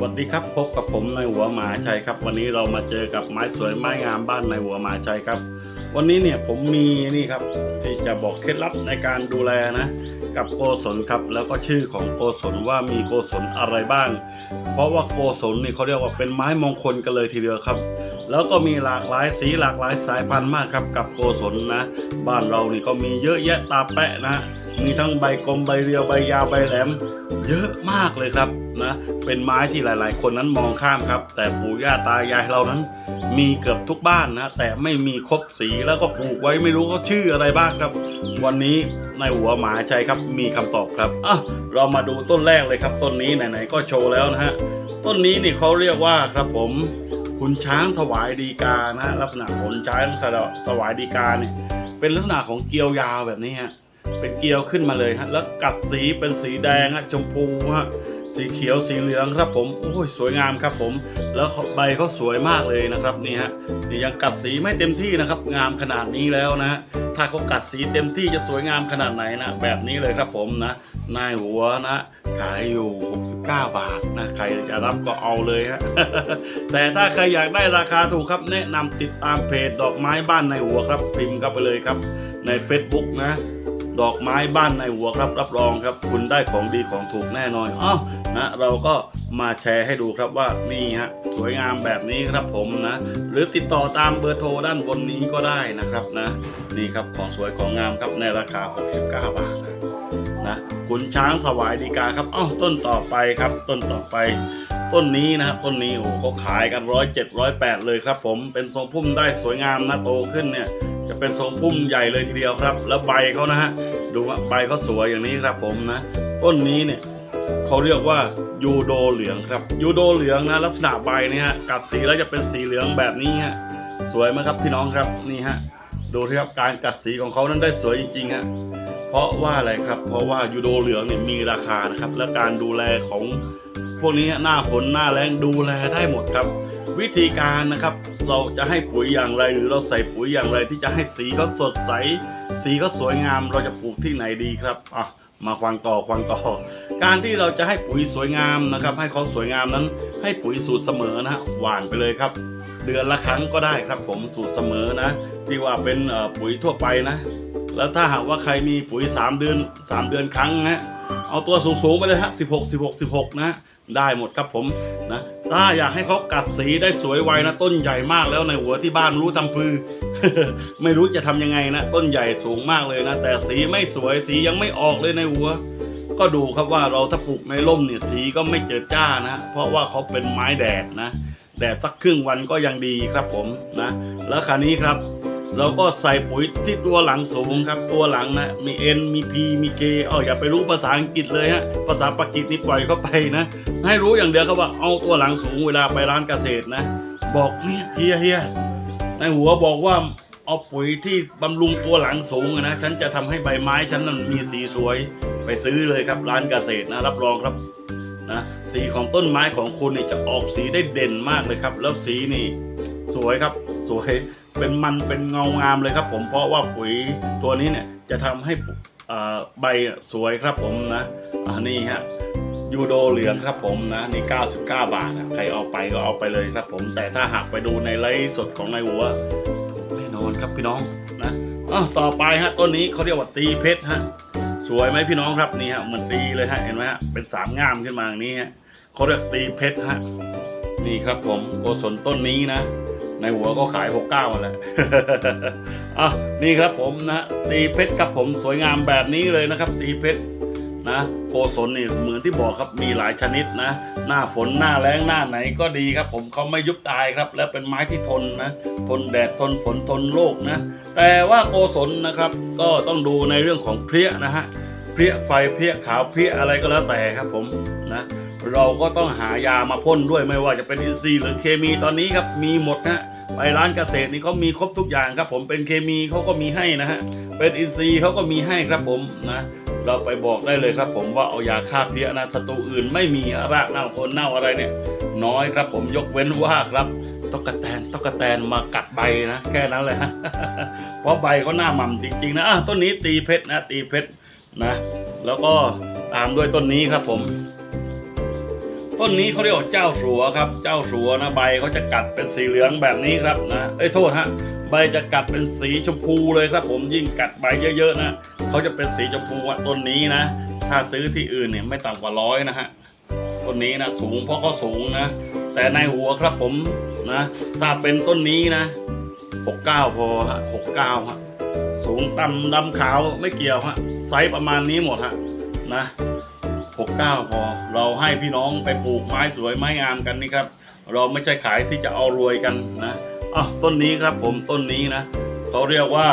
สวัสดีครับพบกับผมในหัวหมาชัยครับ วันนี้เรามาเจอกับไม้สวยไม้งามบ้านในหัวหมาชัยครับ วันนี้เนี่ยผมมีนี่ครับที่จะบอกเคล็ดลับในการดูแลนะ กับโกศลครับแล้วก็ชื่อของโกศลว่ามีโกศลอะไรบ้าง เพราะว่าโกศลนี่เขาเรียกว่าเป็นไม้มงคลกันเลยทีเดียวครับ แล้วก็มีหลากหลายสีหลากหลายสายพันธุ์มากครับกับโกศลนะ บ้านเรานี่ก็มีเยอะแยะตาแปะนะ มีทั้งใบกลมใบเรียวใบยาวใบแหลม เยอะมากเลยครับนะเป็นไม้ที่หลาย ๆ คนนั้นมองข้ามครับ แต่ปู่ย่าตายายเรานั้น มีเกือบทุกบ้านนะแต่ไม่มีครบสีแล้วก็ปลูกไว้ไม่รู้เขาชื่ออะไรบ้างครับ วันนี้ในหัวหมาชัยครับมีคำตอบครับอะเรามาดูต้นแรกเลยครับ ต้นนี้ไหนๆก็โชว์แล้วนะฮะต้นนี้นี่เขาเรียกว่าครับผมคุณช้างถวายดีกานะฮะลักษณะขนช้างถวายดีกาเนี่ยเป็นลักษณะของเกลียวยาวแบบนี้ฮะ เป็นเกลียวขึ้นมาเลยฮะแล้วกัดสีเป็นสีแดงฮะชมพูฮะสีเขียวสีเหลืองครับผมโอ้ยสวยงามครับผม แล้วใบเขาสวยมากเลยนะครับนี่ฮะนี่ยังกัดสีไม่เต็มที่นะครับ งามขนาดนี้แล้วนะ ถ้าเขากัดสีเต็มที่จะสวยงามขนาดไหนนะแบบนี้เลยครับผมนะนายหัวนะขายอยู่ 69 บาทนะใครจะรับก็เอาเลยฮะแต่ถ้าใครอยากได้ราคาถูกครับแนะนำติดตามเพจดอกไม้บ้านในหัวครับพิมพ์เข้าไปเลยครับ ใน Facebook นะ ดอกไม้บ้านในหัวครับรับรองครับ คุณได้ของดีของถูกแน่นอนอ้าวนะเราก็มาแชร์ให้ดูครับว่านี่ฮะสวยงามแบบนี้ครับผมนะ หรือติดต่อตามเบอร์โทรด้านบนนี้ก็ได้นะครับนะนี่ครับของสวยของงามครับในราคา 69 บาทนะนะคุณช้างถวายดีกาครับอ้าวต้นต่อไปครับต้นต่อไป ต้นนี้นะครับต้นนี้โอ้โหเขาขายกันร้อยเจ็ดร้อยแปดเลยครับผมเป็นทรงพุ่มได้สวยงามนะโตขึ้นเนี่ยจะเป็นทรงพุ่มใหญ่เลยทีเดียวครับ แล้วใบเขานะฮะดูว่าใบเขาสวยอย่างนี้ครับผมนะ ต้นนี้เนี่ยเขาเรียกว่ายูโดเหลืองครับยูโดเหลืองนะลักษณะใบเนี่ยกัดสีแล้วจะเป็นสีเหลืองแบบนี้ฮะสวยไหมครับพี่น้องครับนี่ฮะดูที่ครับการกัดสีของเขานั้นได้สวยจริงๆฮะเพราะว่าอะไรครับ เพราะว่ายูโดเหลืองเนี่ยมีราคานะครับและการดูแลของ พวกนี้หน้าฝนหน้าแรงดูแลได้หมดครับ วิธีการนะครับ เราจะให้ปุ๋ยอย่างไร หรือเราใส่ปุ๋ยอย่างไร ที่จะให้สีเขาสดใส สีเขาสวยงาม เราจะปลูกที่ไหนดีครับอะมาฟังต่อฟังต่อ การที่เราจะให้ปุ๋ยสวยงามนะครับ ให้เขาสวยงามนั้น ให้ปุ๋ยสูตรเสมอนะ หวานไปเลยครับ เดือนละครั้งก็ได้ครับผมสูตรเสมอนะที่ว่าเป็นปุ๋ยทั่วไปนะ แล้วถ้าหากว่าใครมีปุ๋ย 3 เดือน 3 เดือนครั้งนะเอาตัวสูงๆไปเลยฮะ16 16 16 นะ ได้หมดครับผมนะถ้าอยากให้เขากัดสีได้สวยไวนะ ต้นใหญ่มากแล้วในหัวที่บ้านรู้ทำพือ ไม่รู้จะทำยังไงนะ ต้นใหญ่สูงมากเลยนะ แต่สีไม่สวยสียังไม่ออกเลยในหัว ก็ดูครับว่าเราถ้าปลูกในร่มเนี่ยสีก็ไม่เจิดจ้านะ เพราะว่าเขาเป็นไม้แดดนะแดดสักครึ่งวันก็ยังดีครับผมนะ แล้วคราวนี้ครับ เราก็ใส่ปุ๋ยที่ตัวหลังสูงครับ ตัวหลังนะมี N มี P มี K เอ้าอย่าไปรู้ภาษาอังกฤษเลยฮะภาษาปากีสนี่ปล่อยเข้าไปนะ ให้รู้อย่างเดียวครับว่าเอาตัวหลังสูงเวลาไปร้านเกษตรนะ บอกเนี่ยเฮียเฮียในหัวบอกว่าเอาปุ๋ยที่บำรุงตัวหลังสูงนะฉันจะทำให้ใบไม้ฉันนั้นมีสีสวยไปซื้อเลยครับร้านเกษตรนะรับรองครับนะสีของต้นไม้ของคุณนี่จะออกสีได้เด่นมากเลยครับ แล้วสีนี่สวยครับสวย เป็นมันเป็นเงางามเลยครับผมเพราะว่าปุ๋ยตัวนี้เนี่ยจะทำให้ใบสวยครับผมนะอนี่ฮะยูโดเหลืองครับผมนะนี่ 99 บาทนะใครเอาไปก็เอาไปเลยครับผม แต่ถ้าหากไปดูในไลฟ์สดของนายหัวถูกแน่นอนครับพี่น้องนะอะต่อไปฮะต้นนี้เขาเรียกว่าตีเพชรฮะสวยไหมพี่น้องครับนี่ฮะเหมันตีเลยฮะเห็นไหมฮะเป็นสามง่ามขึ้นมาอย่างนี้ฮะเขาเรียกตีเพชรฮะนี่ครับผมโกศลต้นนี้นะ ในหัวก็ขาย 69มาแหละอะนี่ครับผมนะตีเพชรครับผมสวยงามแบบนี้เลยนะครับ ตีเพชรนะโกศลนี่เหมือนที่บอกครับมีหลายชนิดนะ หน้าฝนหน้าแล้งหน้าไหนก็ดีครับ ผมเขาไม่ยุบตายครับ และเป็นไม้ที่ทนนะทนแดดทนฝนทนโรคนะ แต่ว่าโกศลนะครับ ก็ต้องดูในเรื่องของเพลี้ยนะฮะเพลี้ยไฟเพลี้ยขาวเพลี้ยอะไรก็แล้วแต่ครับผมนะ เราก็ต้องหายามาพ่นด้วยไม่ว่าจะเป็นอินทรีย์หรือเคมีตอนนี้ครับมีหมดนะไปร้านเกษตรนี่เขามีครบทุกอย่างครับผมเป็นเคมีเขาก็มีให้นะฮะเป็นอินทรีย์เขาก็มีให้ครับผมนะเราไปบอกได้เลยครับผมว่าเอายาฆ่าเพลี้ยนะศัตรูอื่นไม่มีรากเน่าคนเน่าอะไรเนี่ย น้อยครับผมยกเว้นว่าครับต๊กกะแตนต๊กกะแตนมากัดใบนะแค่นั้นเลยฮะเพราะใบเขาหน้าหม่ำจริง ๆ นะอะต้นนี้ตีเพชรนะตีเพชรนะ แล้วก็ตามด้วยต้นนี้ครับผม ต้นนี้เขาเรียกว่าเจ้าสัวครับ เจ้าสัวนะใบเขาจะกัดเป็นสีเหลืองแบบนี้ครับนะเอ้ยโทษฮะใบจะกัดเป็นสีชมพูเลยครับ ผมยิ่งกัดใบเยอะๆนะเขาจะเป็นสีชมพูอะต้นนี้นะ ถ้าซื้อที่อื่นเนี่ยไม่ต่ำกว่าร้อยนะฮะต้นนี้นะสูงเพราะเขาสูงนะ แต่ในหัวครับผมนะถ้าเป็นต้นนี้นะหกเก้าพอฮะหกเก้าฮะสูงต่ำดำขาวไม่เกี่ยวฮะไซส์ประมาณนี้หมดฮะนะ หกเก้าพอ เราให้พี่น้องไปปลูกไม้สวยไม้งามกันนี่ครับ เราไม่ใช่ขายที่จะเอารวยกันนะอะต้นนี้ครับผมต้นนี้นะเขาเรียกว่า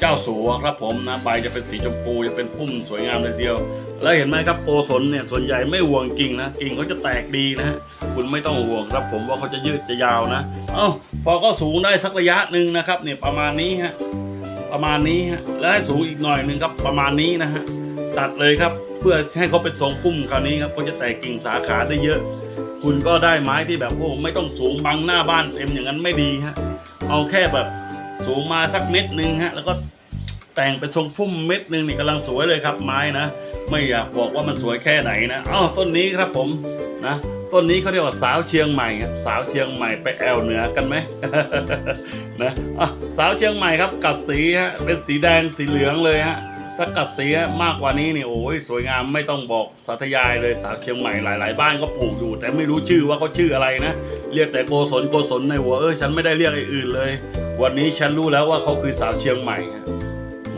เจ้าสัวครับผมนะใบจะเป็นสีชมพูจะเป็นพุ่มสวยงามเลยทีเดียว แล้วเห็นไหมครับโกศลเนี่ยส่วนใหญ่ไม่ห่วงกิ่งนะกิ่งเขาจะแตกดีนะฮะคุณไม่ต้องห่วงครับผมว่าเขาจะยืดจะยาวนะเอ้าพอก็สูงได้สักระยะหนึ่งนะครับเนี่ยประมาณนี้ฮะประมาณนี้ฮะแล้วให้สูงอีกหน่อยหนึ่งครับประมาณนี้นะฮะ ตัดเลยครับ เพื่อให้เขาเป็นทรงพุ่มคราวนี้ครับเขาจะแตกกิ่งสาขาได้เยอะ คุณก็ได้ไม้ที่แบบโอ้ไม่ต้องสูงบังหน้าบ้านเต็มอย่างนั้นไม่ดีฮะเอาแค่แบบสูงมาสักเม็ดหนึ่งฮะแล้วก็แต่งเป็นทรงพุ่มเม็ดหนึ่งนี่กำลังสวยเลยครับไม้นะไม่อยากบอกว่ามันสวยแค่ไหนนะอ้าวต้นนี้ครับผมนะต้นนี้เขาเรียกว่าสาวเชียงใหม่ครับสาวเชียงใหม่ไปแอวเหนือกันไหมนะะสาวเชียงใหม่ครับกัดสีฮะเป็นสีแดงสีเหลืองเลยฮะ ถ้ากัดเสียมากกว่านี้นี่โอ้ยสวยงามไม่ต้องบอกสาธยายเลยสาวเชียงใหม่หลาย ๆ บ้านก็ปลูกอยู่ แต่ไม่รู้ชื่อว่าเขาชื่ออะไรนะ เรียกแต่โกศลโกศลในหัวเออฉันไม่ได้เรียกไอ้อื่นเลย วันนี้ฉันรู้แล้วว่าเขาคือสาวเชียงใหม่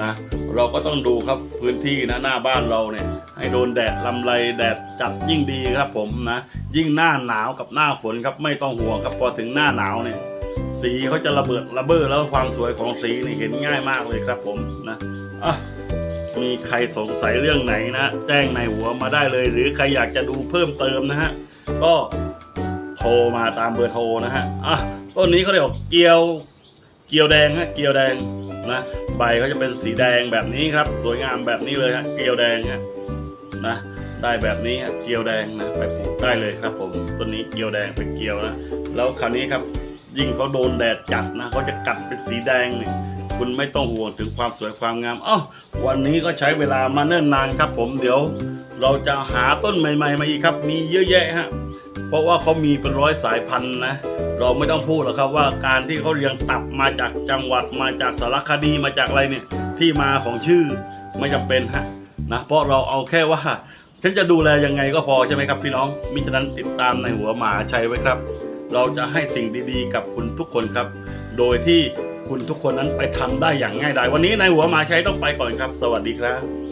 นะเราก็ต้องดูครับพื้นที่นะหน้าบ้านเราเนี่ย ให้โดนแดดลำไรแดดจัดยิ่งดีครับผมนะ ยิ่งหน้าหนาวกับหน้าฝนครับไม่ต้องห่วงครับพอถึงหน้าหนาวเนี่ยสีเขาจะระเบิดระเบ้อแล้วความสวยของสีนี่เห็นง่ายมากเลยครับผมนะอะ มีใครสงสัยเรื่องไหนนะ แจ้งในหัวมาได้เลย หรือใครอยากจะดูเพิ่มเติมนะฮะ ก็โทรมาตามเบอร์โทรนะฮะ อะ ต้นนี้เขาเรียกเกียว เกียวแดงฮะ เกียวแดงนะ ใบเขาจะเป็นสีแดงแบบนี้ครับ สวยงามแบบนี้เลยฮะ เกียวแดงฮะ นะ ได้แบบนี้ฮะ เกียวแดงนะ ไปปลูกได้เลยครับ ผม ต้นนี้เกียวแดงเป็นเกียวนะ แล้วคราวนี้ครับ ยิ่งเขาโดนแดดจัดนะเขาจะกัดเป็นสีแดงเนี่ย คุณไม่ต้องห่วงถึงความสวยความงาม เอ้าวันนี้ก็ใช้เวลามาเนิ่นนานครับ ผมเดี๋ยว เราจะหาต้นใหม่ ๆ มาอีกครับ มีเยอะแยะฮะเพราะว่าเขามีเป็นร้อยสายพันธุ์นะ เราไม่ต้องพูดหรอกครับว่าการที่เขาเรียงตับมาจากจังหวัดมาจากสารคดีมาจากอะไรเนี่ยที่มาของชื่อไม่จำเป็นฮะนะเพราะเราเอาแค่ว่าฉันจะดูแลยังไงก็พอใช่ไหมครับพี่น้อง มิฉะนั้นติดตามในหัวหมาชัยไว้ครับ เราจะให้สิ่งดีๆ กับคุณทุกคนครับ โดยที่ คุณทุกคนนั้นไปทำได้อย่างง่ายดายวันนี้ในหัวมาใช้ต้องไปก่อนครับ สวัสดีครับ